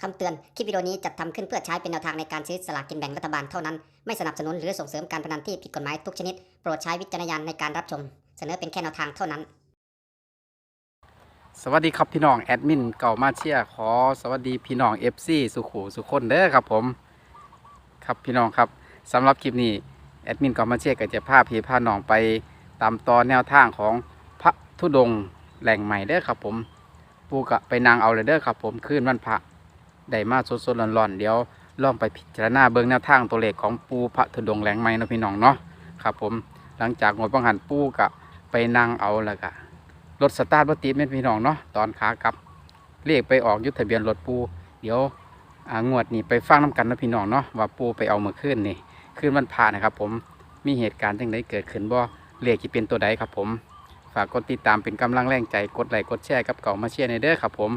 คำเตือน คลิปวิดีโอนี้จัดทำขึ้นเพื่อใช้เป็นแนวทางในการซื้อสลากกินแบ่งรัฐบาลเท่านั้น ไม่สนับสนุนหรือส่งเสริมการพนันที่ผิดกฎหมายทุกชนิด โปรดใช้วิจารณญาณในการรับชม เสนอเป็นแค่แนวทางเท่านั้น สวัสดีครับพี่น้องแอดมินเก่ามาเชียขอสวัสดีพี่น้อง FC สุขูสุคนเด้อครับผม ครับพี่น้องครับสำหรับคลิปนี้แอดมินเก่ามาเชียก็จะพาพี่พาน้องไปตามตอนแนวทางของพระธุดงค์แหล่งใหม่เด้อครับผม ปูกะไปนางเอาเลยเด้อครับผมคืนวันพระ ได้มาสดๆร้อนๆเดี๋ยวลองไปพิจารณาเบิ่งแนวทางตัวเลขของปูพระธุดงแหลงใหม่เนะพี่น้องเนาะครับผมหลังจากงดบังหันปูกะไปนางเอาแล้วก็รถสตาร์ทบ่ติดแม่นพี่น้องเนาะตอนขากลับเลขไปออกยุทธทะเบียนรถปู เดี๋ยวงวดนี้ไปฟังน้กันนะพี่น้องเนาะว่าปูไปเอาเมื่อคืนนี่คืนวันพระนะครับ ผมมีเหตุการณ์จังไดเกิดขึ้นบ่เลขที่เป็นตัวใดครับผม ฝากกดติดตามเป็นกำลังแรงใจกดไลค์กดแชร์กับเก่ามาเชียร์ในเด้อครับผม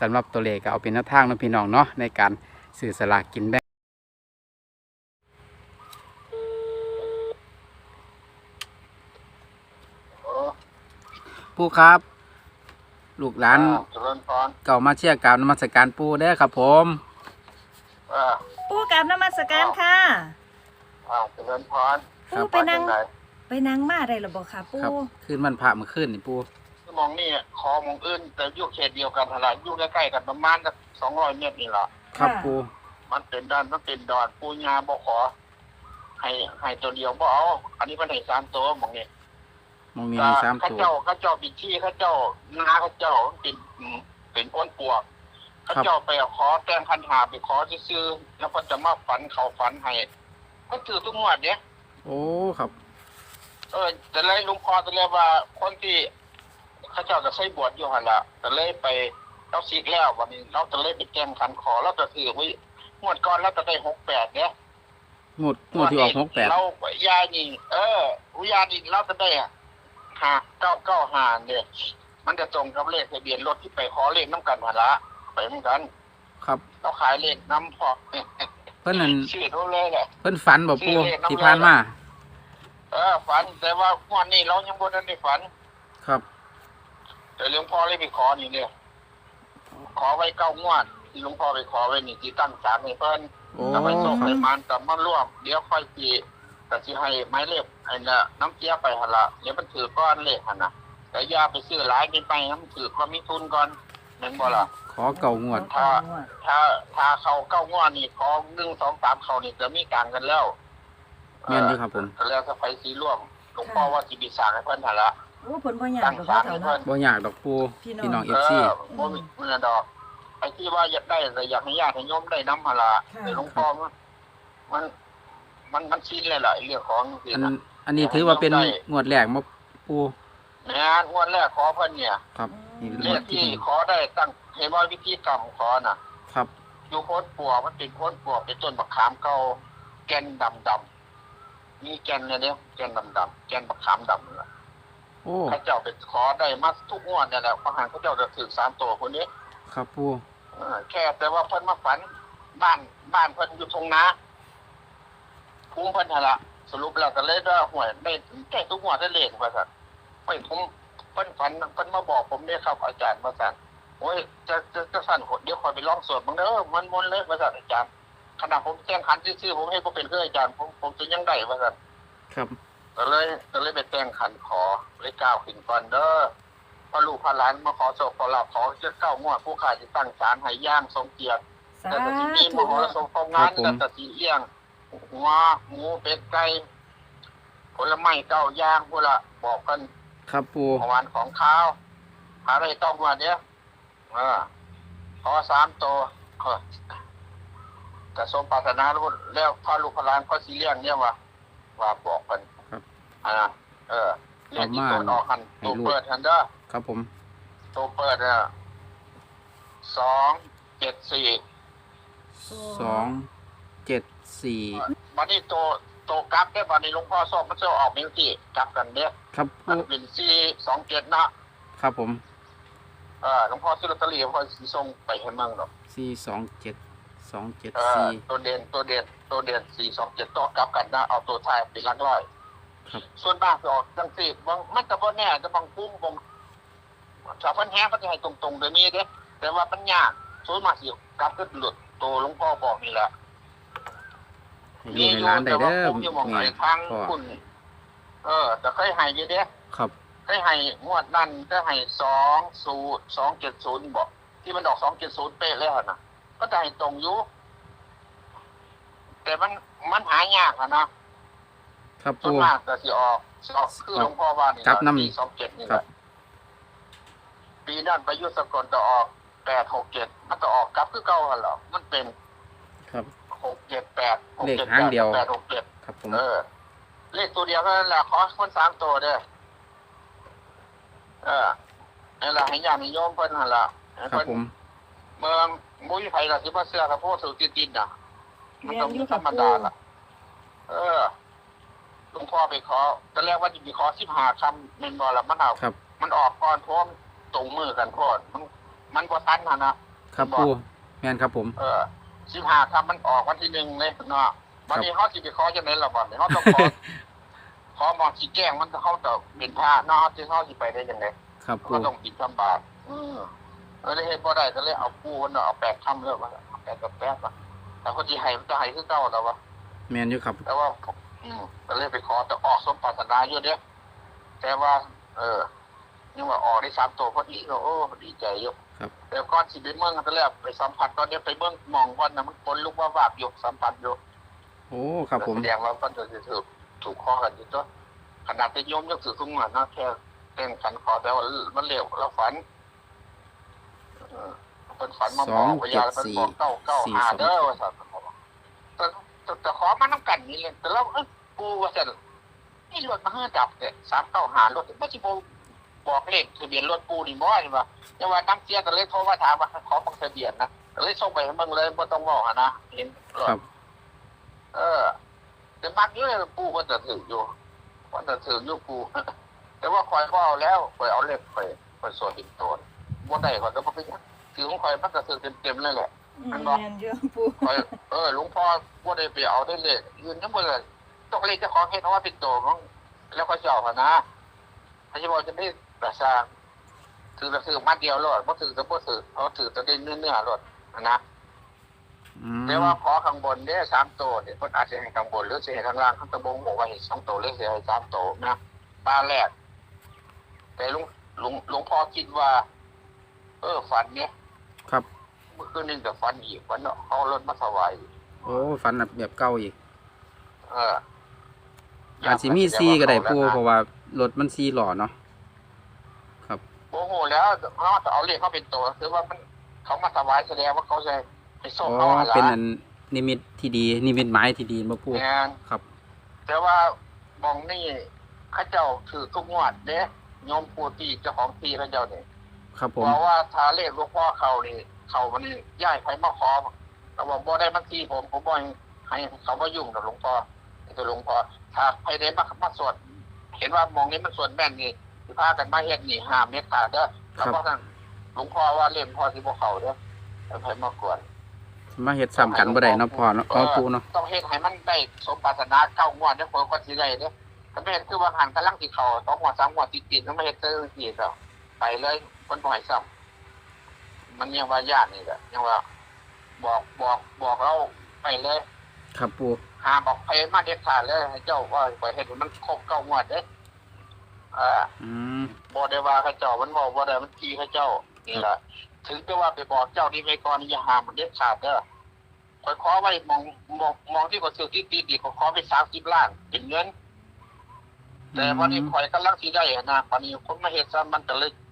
สำหรับตัวเลขก็เอาเป็นหน้าทางนะพี่น้องเนาะในการสื่อสลากกินแบ่งปูครับ ลูกหลานอ่เจริญพรเก่ามาเชียร์กราบนมัสการปูเด้อครับผม อ่าปูกับนมัสการค่ะ อ่าเจริญพรปูไปนั่งไหนไปนั่งมาได้หรือบ่ค่ะปูครับคืนวันพระเมื่อคืนนี่ปู มองนี่คอมองอื่นแต่อยู่เขตเดียวกันทลายอยู่ใกล้ๆกันประมาณสักสองร้อยเมตรนี่แหละครับปูมันเป็นด้านมันเป็นดอนปูญาบ่ขอ ให้ให้ตัวเดียวบ่เอาอันนี้มันให้สามตัวมองนี่มองมีให้สามข้าตัวเจ้าข้าเจ้าบิดที่ข้าเจ้านาข้าเจ้าเป็นอืมเป็นอ้นปวกข้าเจ้าไปขอแต้มพันหาไปขอซื้อๆแล้วก็จะมาฝันเขาฝันให้ก็ถือทุกงวดเนี่ยโอ้ครับ เออแต่เลยลุงพอจะเรียกว่าคนที่ เขาเจ้าจะใช้บวชอยู่หันละแต่เลยไปเราซีกแล้ววันนี้เราจะเลยไปแจ้งขันขอแล้วก็ถือไว้งวดก่อนเราจะได้หกแปดเนี่ยงวดงวดที่ออกหกแปดเรายานี่เออวิยานี่เราจะได้หาเก้าเก้าหาเนี่ยมันจะตรงกับเลขทะเบียนรถที่ไปขอเลขน้ำกันหันละไปเหมือนกัน ครับเราขายเลขน้ำพอเพิ่นนั่นชื่อเขาเลยแหละเพิ่นฝันบ่ปูชื่อเลขน้ำที่ผ่านมาเออฝันแต่ว่างวดนี้เรายังบ่ได้ฝัน ครับ แต่หลวงพ่อเลยไปขอนี่เนี่ยขอไว้เก้างวดที่หลวงพ่อไปขอไว้นี่ที่ตั้งศาลให้เพิ่นโอ้แล้วไปส่งคไปรับมานกับมาร่วมเดี๋ยวค่อยปีแต่ที่ให้ไม้เล็บไอ้น่ะน้ำเจี๊ยบไปหันละเดี๋ยวมันถือก้อนเลขหันนะแต่อยาไปซื้อหลายเป็นไปน้ำถือก็มีทุนก่อนเหมือนบ่ล่ะ ขอเก่างวด ถ้าถ้าถ้าเขาเก้างวดนี่ขอหนึ่งสองสามเขานี่จะมีการกันแล้วแม่นอยู่ครับผม เออแล้วจะไปสีร่วมหลวงพ่อว่าสิบิสร้างให้เพิ่นหันละ โอ้ผลบ่ยากตั้งดอกศาเนาะลเจ้าให้เพิ่นเนาะบ่อยากดอกปูพี่น้อง พี่น้องเอ FC อบ่มีเมื่อดอก ไอ้ที่ว่าอยากได้แต่อยากให้ญาติให้โยมได้น้ำหนละค่ะ แต่หลวงพ่อมันมันมันมันชินเลยล่ะไอ้เรื่องของสิอันนะอันนี้ถือว่าเป็นได้งวดแรกมาปูงานงวดแรกขอเพิ่นเนี่ยครับนี่เลงวขดที่ที่หนึ่งขอได้ตั้งเทว่าวิธีกรรมขอน่ะ ครับอยู่โคตรปัวมันเป็นโคตรปัวเป็นต้นมะขามเก่าแกนดำดำๆมีแกนเนี่ยเนี่ยแกนดำดำๆแกนมะขามดำนั่นล่ะ โอ้เข้าเจ้าไปขอได้มาทุกงวดเนี่ยแหละพระหารเขาเจ้าจะถือสามตัวคนนี้ครับปูเออแค่แต่ว่าเพิ่นมาฝันบ้านบ้านเพิ่นอยู่ตรงนาภูมิเพิ่นหั่นละสรุปแล้วก็เลยว่าหวยได้แก้ทุกหัวได้เลขว่าซั่นไปผมเพิ่นฝันเพิ่นมาบอกผมเนี่ยครับ อาจารย์ว่าซั่นโอ้ยจะจะจะสั่นเดี๋ยวคอยไปลองสวดบังเด้อมันมนต์เลยว่าซั่นอาจารย์ขณะผมแจ้งขันซื่อๆผมให้บ่เป็นคืออาจารย์ผมผมจะยังได้ว่าซั่นครับ ก็เลยก็เลยไปแต่งขันขอเลยก้าวขึ้นก่อนเด้อพอลูกพอหลานมาขอโศกขอลาบขอเจ้าเก้างวดผู้ขายจะตั้งศาลให้ย่างทรงเกียรติสาแต่ก็สิมีหมธุอทรงของงานแล้วก็สิเลี้ยงหัวหมูเป็ดไก่ผลไม้เก้าอย่างพวกละบอกกันครับปูของหวานของข้าวหาอะไรต้องมาเนี้ยเออขอสามตัวเออแต่สมปรารถนาแล้วแล้วพอลูกพอหลานก็สิเลี้ยงเนี่ยว่าว่าบอกกันครับ อ่าเออเรียกที่ตัวออกหันตัวเปิดหันเด้อครับผม ตัวเปิดเนี่ยสองเจ็ดสี่สองเจ็ดสี่วันนี้ตัวตัวกลับได้วันนี้หลวงพ่อสอบมันจะออกมิวสิกลับกันเด้อครับมันปูเป็นสี่สองเจ็ดนะครับผมเออหลวงพ่อซื้อลอตเตอรี่หลวงพ่อสิส่งไปให้เมืองหรอกสี่สองเจ็ดสองเจ็ดเออสี่ตัวเด่นตัวเด่นตัวเด่นสี่สองเจ็ดต่อกลับกันนะเอาตัวท้ายเป็นหลักร้อย ครับ ส่วนมากจะออกจังสี่บางมันจะบ่แน่จะบางปุ้งบางชาวพันแห้งก็จะให้ตรงๆเดี๋ยวนี้เด้อแต่ว่ามันยากส่วนมากสิกลับก็หลุดโตหลวงพ่อบอกนี่แหละให้อยู่ในร้านได้เด้อผมอยู่หมองไหนแม่ทางพ่อคุณ เออ แต่เคยให้อยี่เด้ครับเคยให้งวดนั่นก็ให้สองศูนย์สองเจ็ดศูนย์บอก ที่มันดอกสองเจ็ดศูนย์เป๊ะเลยหั่นนะก็ได้ตรงอยู่แต่มันมันหายากอะนะ ครับส่วนปู มากก็สิออกสิออกคือหลวงพ่อว่านี่ครับนำ ปีสองเจ็ดนี่คแหรับละปีนั้นประยุทธ์สกลจะออกแปดหกเจ็ดมันก็ออกกลับคือเก่าหันหรอมันเป็นครับ หกเจ็ดแปดหกเลขเจ็ดหางเดียว แปดหกเจ็ดครับผมเออ เลขตัวเดียวก็นั่นแหละขอคนสามตัวเด้อเออนี่นแหละให้ญาติโยมเพิ่นหั่นล่ะให้ครับเพิ่นผมเมืองมุ้ยไผ่ละสิบ่เสื้อกับพวกสูติตินน่ะ มันเรียต้อนงอยู่ธรค่ะรมปูดาล่ะ เออ หลวงพ่อไปขอตอนแรกว่าจะไปขอสิบห้าคำเมนบอละมันเอาครับ มันออกก่อนพร้อมตรงมือกันพอดมันมันบ่ทันนะนะครับปูแม่นครับผม เออสิบห้าคำมันออกวันที่หนึ่งเลยเนาะวันนี้เขาสิไปขอจังได๋ล่ะบ่เนี่ยเขาต้องขอขอหมองสิแจ้งมันเขาจะเป็นพระเนาะที่เขาสิไปได้จังไดครับปูก็ต้องบินทำบาตรเออเออได้เฮ็ดบ่ได้ก็เลยเอาปูมันเอาแปดคำเลยว่าเอาแปดกับแปดว่ะแต่คนที่ให้มันจะให้คือเก่าแล้ววะแม่นอยู่ครับ แต่ว่าผม อืมก็เลยไปขอแต่ออกสมปรารถนาอยู่เด้แต่ว่า เออยังว่าออกได้สามตัวพอดีก็โอ้ดีใจอยู่ครับ แต่ก่อนสิไปเมืองก็เลยไปสัมผัสตอนนี้ไปเมืองมองวันนะมันคนลุกว่าวาบอยู่สัมผัสอยู่โอ้ครับผมแสดงว่าก็จะถูกถูกข้อกันอยู่ตัวขนาดไปโยมยังถือทุ่งหนะแค่เต้นขันคอแต่ว่ามันเร็วแล้วฝันเออเป็นฝันมาบอกพยาแล้วเป็นบอกเก้าเก้าหาเด้อว่าสัตว์แต่แต่แต่ขอมาน้ำกันนี่เลยแต่เราเอ้ยกูว่าสัตว์นี่รถมาห้าดับเนี่ยสามเก้าหารถไม่ใช่โบบอกเลขทะเบียนรถกูนี่บ่ใช่ปะแต่ว่าน้ำเสียก็เลยโทรมาถามว่าขอบังทะเบียนนะก็เลยส่งไปให้มึงเลยไม่ต้องบอกอะนะเห็นรถครับ เออ แต่มักเยอะปูก็จะถืออยู่ก็จะถืออยู่ปูแต่ว่าคอยก็เอาแล้วคอยเอาเล็กคอยคอยสวดติดตัวบนใดคอยก็บ่เป็นหยังถือของคอยมันก็ถือเต็มๆเลยแหละอื มอันบอกเรียนอยู่ปูคอยเออหลวงพ่อบ่ได้ไปเอาได้เลยยืนทั้งหมดเลยต้องเลยเจะของเฮ็ดเอาว่าเป็นตัวของแล้วก็เจ้าค่ะนะพระเจ้าจะได้ประสร้างถือแต่ถือมัดเดียวรอดบ่ถือแต่บ่ถือเขาถือแต่ได้เนื้อเนื้อรอดนะอืมแต่ว่าขอข้างบนเนี่ยสามตัวเนี่ยคนอาจจะให้ข้างบนหรือจะให้ข้างล่างข้างตะบงบอกว่าให้สองตัวหรือจะให้สามตัวนะตาแรก แต่ลุงลุงหลวงพ่อคิดว่า เออฝันเนี่ยครับเมื่อคืนนึงแต่ฝันอีกฝันเนาะเอารถมาถวายอีกโอ้ฟันแบบเก่าอีก เอออาจสิมีซีก็ได้ปูเพราะว่ารถมันซีหล่อเนาะโอ้โหแล้วเขาจะเอาเลขเขาเป็นตัวคือว่ามันเขามาถวายแสดงว่าเขาจะไปส่อ๋งอเขาอะไรเป็นอันนิมิตที่ดีนิมิตหมายที่ดีบ่ปูงานครับ แต่ว่ามองนี่เข้าเจ้าถือทุกงวดเด้โยมปูตีเจ้าของตีเข้าเจ้าเนี่ยครับผมเพราะว่าถ้าเลขหลวงพ่อเขานี่ เขามันย้ายไปมาขอเขาบอกบ่ได้บัญชีผมผมบ่ให้ให้เขามายุ่งกับหลวงพ่อตัวหลวงพ่อถ้าใครได้มามาสวดเห็นว่ามองนี้มันสวดแม่นนี่สิพากันมาเฮ็ดนี่ห้ามเมตตาเด้อแล้วก็ท่านหลวงพ่อว่าเล่นพ่อสิบ่เข้าเด้อแล้วใครมากวนมาเฮ็ดซ้ำกันบ่ได้เนาะพ่อเนาะเอาปูเนาะต้องเฮ็ดให้มันได้สมปรารถนาเก้างวดเด้อเพิ่นก็สิได้เด้อถ้าไม่เห็นคือว่าหันกำลังสิเข้าสองงวดสามงวดติดๆถ้าไม่เฮ็ดเจอสิก็ไปเลยคนบ่ให้ซ้ำ มันยังว่าญาตินี่แหละยังว่า บอกบอกบอกเราไปเลยครับปูหาบอกไปมาเด็ดขาดเลยให้เจ้าว่าไปเห็นมันครบเก้างวดเด้เอ่าอืมบ่ได้ว่าเขาเจ้ามันบอกบ่ได้มันทีเขาเจ้านี่แหละถึงจะว่าไปบอกเจ้านี่ไปก่อนอย่าหามันเด็ดขาดเด้อคอยขอไว้มองมองมองที่บ่ซื้อที่ตีดีขอขอไป30ล้านเป็นเงินแต่วันนี้ข่อยกำลังสิได้นะวันนี้คนมาเฮ็ดซะมันก็เลยบัด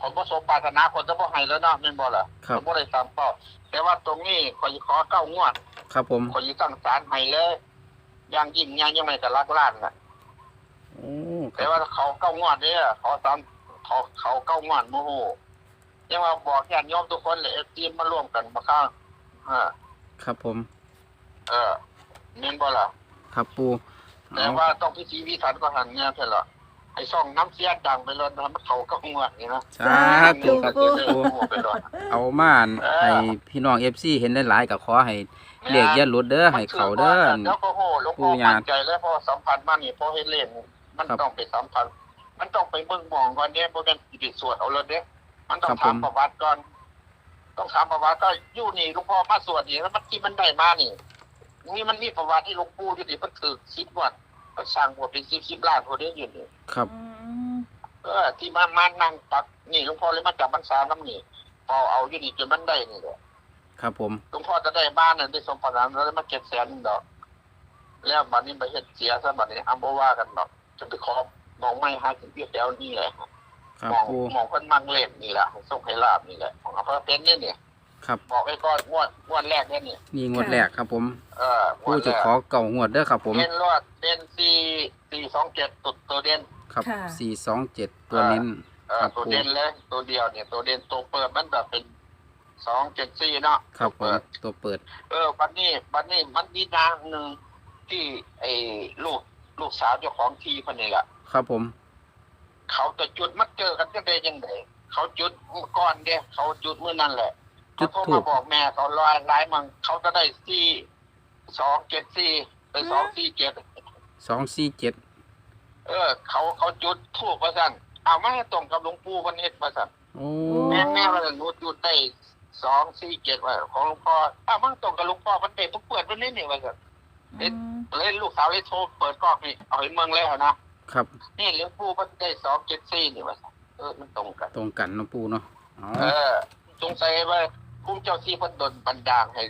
ผมบ่สมปรารถนาคนจะบ่ให้แล้วเนาะแม่นบ่ล่ะครับผมบ่ได้ตามเป้าแต่ว่าตรงนี้ข่อยขอเก้างวดครับผมข่อยสิตั้งศาลให้เลยอย่างยิ่งใหญ่ยังไงก็รักล้านน่ะ โอ้คแต่รับว่าเขาเก้างวดเด้อเขาตามเขาเขาเก้างวดโมโหยังว่าบอกญาติโยมทุกคนเลยทีมมาร่วมกันมาข้างเออครับผมเออแม่นบ่ล่ะ ครับปูแต่เอาว่าต้องพิธีพิถันก็หันเนี่ยเท่าละ ไอ้ซ่องน้ำเสียดังไปเลยนะมันเขาเก้างวดนี่นะสาธุครับปูปูเอามาให้พี่น้อง FC เห็นหลายๆก็ขอให้เลขอย่าหลุดเด้อให้เขาเด้อ แล้วก็โหหลวงปู่พ่อย่ามั่นใจแล้วพอสัมพันธ์มานี่พอเห็นเล่นมันครับต้องไปสัมพันธ์มันต้องไปเบิ่งมองก่อนเนี่ยบ่แม่นสิไปสวดเอาเลยเด้มันต้องครับผมทำประวัติก่อน ต้องถามประวัติก็อยู่นี่หลุงพ่อมาสวดนี่แล้วมันที่มันได้มานี่นี่มันมีประวัติที่หลวงปู่อยู่นี่มันถือสิบวัด มันสร้างบทเป็นสิบสิบล้านคนเดียวอยู่นี่ครับ อืมเออที่มามานั่งตักนี่หลวงพ่อเลยมาจับพรรษาน้ำนี่พอเอาอยู่นี่จนมันได้นี่แหละครับผม หลวงพ่อจะได้บ้านน่ะได้สมปรารถนาแล้วมาเก็บแสนดอก แล้วบัดนี้ไปเฮ็ดเสียซะบัดนี้อ้ำบ่ว่ากันดอกจะไปขอมองไม่หาถึงเพียงแถวนี่แหละครับมองปูมองเพิ่นมั่งเล่นนี่แหละส่งให้ลาบนี่แหละของอำเภอเป็นนี่เนี่ย ครับ บอกไว้ก่อนงวดงวดแรกเนี่ยนี่นี่งวดแรกครับผมเอองปูวดจะแรกขอเก่างวดเด้อครับผม เด่นรอดเด่นสี่สี่สองเจ็ดตัวตัวเด่น ครับสี่สองเจ็ดตัวเน้น เออครับตัวเด่นเลยตัวเดียวเนี่ยตัวเด่นตัวเปิดมันแบบเป็นสองเจ็ดสี่เนาะครับผตัวมเปิดตัวเปิด เออวันนี้วันนี้มันมีนางหนึ่งที่ไอ้ลูกลูกสาวเจ้าของที่คนนี้แหละครับผม เขาจะจุดมัดเจอกันจะได้ยังไงเขาจุดก่อนเดียเขาจุดเมื่อนั้นแหละ จุดเขาโทรถูมากบอกแม่เขาลอยไล่มังเขาจะได้สี่สองเจ็ดสี่ไปสองสี่เจ็ดสองสี่เจ็ดเออ เขาเขาจุดทูบประสันเอามาให้ตรงกับหลวงปู่วันเฮ็ดประสันโอ้ แม่แม่ว่าหนูจุดได้สองสี่เจ็ดว่าของหลวงพ่ออ้าวมันตรงกับหลวงพ่อมันเด็ทุกเปิดวันนี้นี่ว่าสันอืมเล่นลูกสาวเลยโทรเปิดกล้องนี่เอาให้เมืองแล้วนะครับ นี่หลวงปู่มันได้สองเจ็ดสี่นี่ว่าสันเออมันตรงกัน ตรงกันเนาะปูเนาะอ๋อเออสงสัยว่า ภูมิเจ้าที่เพิ่นดลบันดาลให้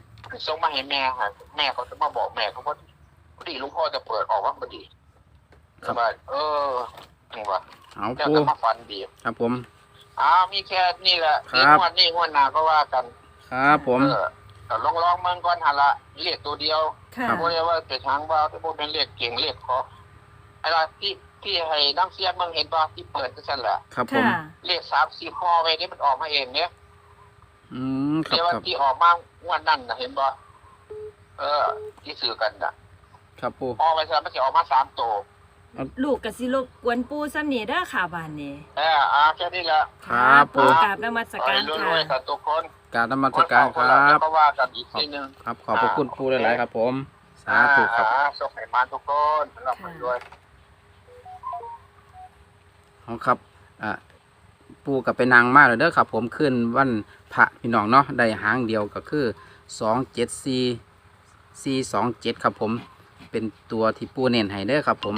ส่งมาให้แม่ฮะแม่เขาจะมาบอกแม่เขาว่าพอดีหลวงพ่อจะเปิดออกว่าพอดีครับ ว่าเออจังหวะเอาแล้วปูก็มาฟันดีครับผม อ้าวมีแค่นี่แหละครับเดี๋ยวงวดนี้งวดหน้าก็ว่ากันครับผม เออแต่ลองลองๆเมืองก่อนหนละเรียกตัวเดียว ค่ะ ครับบ่ได้ว่าเป็นทางว่าวที่บ่เป็นเรียกเก่งเรียกขออะไรที่ที่ให้น้ำเสียเมืองเห็นบ่ที่เปิดจังซั่นแหละครับผม ค่ะ เรียก3 4ข้อไว้นี่มันออกมาเองเนี่ย อืมครับเรียกว่าครับที่ออกมางวดนั้นน่ะเห็นบ่เออ ที่สื่อกันน่ะครับปูออกไปซะมันสิออกมาสามตัวลูกกะสิรบกวนปูซ้ำนี่เด้อค่ะบ้านนี้เอออ่าแค่นี้แหละครับปูกราบนมัสขอการให้รค่ะวยๆกับทุกคนกรารนมัสการคคนรัเาบก็ว่ากันอีกทีหนึงครับขอบพระคุณปูหลายๆครับ ผม สาธุครับ อ่าๆส่งให้มาทุกคนรับไปด้วยเอาครับ อ่า ปูกับไปนางมากเลยเด้อครับ ผมขึ้นวันพระพี่น้องเนาะได้หางเดียวก็คือสองเจ็ดสี่สี่สองเจ็ดครับผมเป็นตัวที่ปูเน้นให้เด้อครับ ผม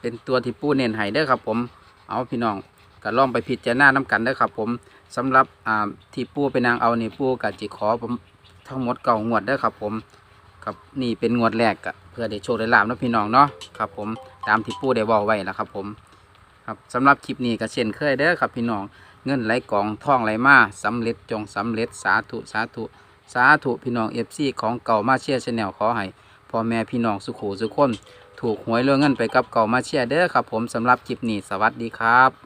เป็นตัวที่ปูเน้นให้เด้อครับ ผม เอาพี่น้องก็ลองไปพิจารณาน้กันเด้อครับ ผมสำหรับอ่าที่ปูไปนางเอานี่ปูกับจิขอผมทั้งหมดเก่างวดเด้อครับ ผมครับนี่เป็นงวดแรกกะเพื่อได้โชคได้ลาบนะพี่น้องเนาะครับ ผม ตามที่ปู่ได้บอกไว้แล้วครับ ผมครับสำหรับคลิปนี้ก็เช่นเคยเด้อครับพี่น้องเงินไหลกองท่องไหลมาสำเร็จจงสำเร็จสาธุสาธุสาธุพี่น้องเอฟซีของเก่ามาเชียร์ชาแนลขอให้พ่อแม่พี่น้องสุขสุขคน ถูกหวยเรื่องเงินไปกับเก่ามาเชียร์เด้อครับ ผมสำหรับคลิปนี้สวัสดีครับ